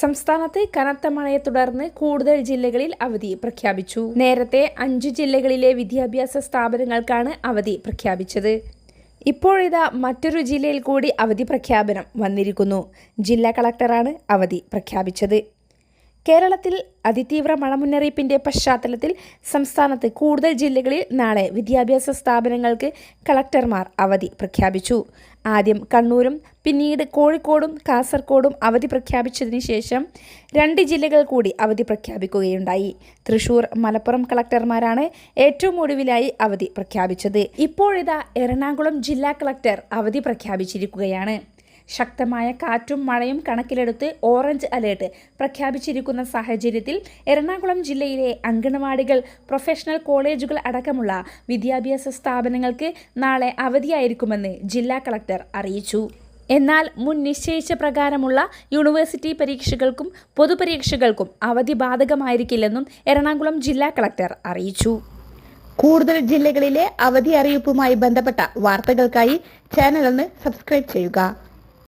സംസ്ഥാനത്ത് കനത്ത മഴയെ തുടർന്ന് കൂടുതൽ ജില്ലകളിൽ അവധി പ്രഖ്യാപിച്ചു. നേരത്തെ അഞ്ചു ജില്ലകളിലെ വിദ്യാഭ്യാസ സ്ഥാപനങ്ങൾക്കാണ് അവധി പ്രഖ്യാപിച്ചത്. ഇപ്പോഴിതാ മറ്റൊരു ജില്ലയിൽ കൂടി അവധി പ്രഖ്യാപനം വന്നിരിക്കുന്നു. ജില്ലാ കളക്ടറാണ് അവധി പ്രഖ്യാപിച്ചത്. കേരളത്തിൽ അതിതീവ്ര മഴ മുന്നറിയിപ്പിന്റെ പശ്ചാത്തലത്തിൽ സംസ്ഥാനത്ത് കൂടുതൽ ജില്ലകളിൽ നാളെ വിദ്യാഭ്യാസ സ്ഥാപനങ്ങൾക്ക് കളക്ടർമാർ അവധി പ്രഖ്യാപിച്ചു. ആദ്യം കണ്ണൂരും പിന്നീട് കോഴിക്കോടും കാസർഗോഡും അവധി പ്രഖ്യാപിച്ചതിന് ശേഷം രണ്ട് ജില്ലകൾ കൂടി അവധി പ്രഖ്യാപിക്കുകയുണ്ടായി. തൃശൂർ മലപ്പുറം കളക്ടർമാരാണ് ഏറ്റവും ഒടുവിലായി അവധി പ്രഖ്യാപിച്ചത്. ഇപ്പോഴിതാ എറണാകുളം ജില്ലാ കളക്ടർ അവധി പ്രഖ്യാപിച്ചിരിക്കുകയാണ്. ശക്തമായ കാറ്റും മഴയും കണക്കിലെടുത്ത് ഓറഞ്ച് അലേർട്ട് പ്രഖ്യാപിച്ചിരിക്കുന്ന സാഹചര്യത്തിൽ എറണാകുളം ജില്ലയിലെ അങ്കണവാടികൾ പ്രൊഫഷണൽ കോളേജുകൾ അടക്കമുള്ള വിദ്യാഭ്യാസ സ്ഥാപനങ്ങൾക്ക് നാളെ അവധിയായിരിക്കുമെന്ന് ജില്ലാ കളക്ടർ അറിയിച്ചു. എന്നാൽ മുൻ നിശ്ചയിച്ച പ്രകാരമുള്ള യൂണിവേഴ്സിറ്റി പരീക്ഷകൾക്കും പൊതുപരീക്ഷകൾക്കും അവധി ബാധകമായിരിക്കില്ലെന്നും എറണാകുളം ജില്ലാ കളക്ടർ അറിയിച്ചു. കൂടുതൽ ജില്ലകളിലെ അവധി അറിയിപ്പുമായി ബന്ധപ്പെട്ട വാർത്തകൾക്കായി ചാനൽ ഒന്ന് സബ്സ്ക്രൈബ് ചെയ്യുക.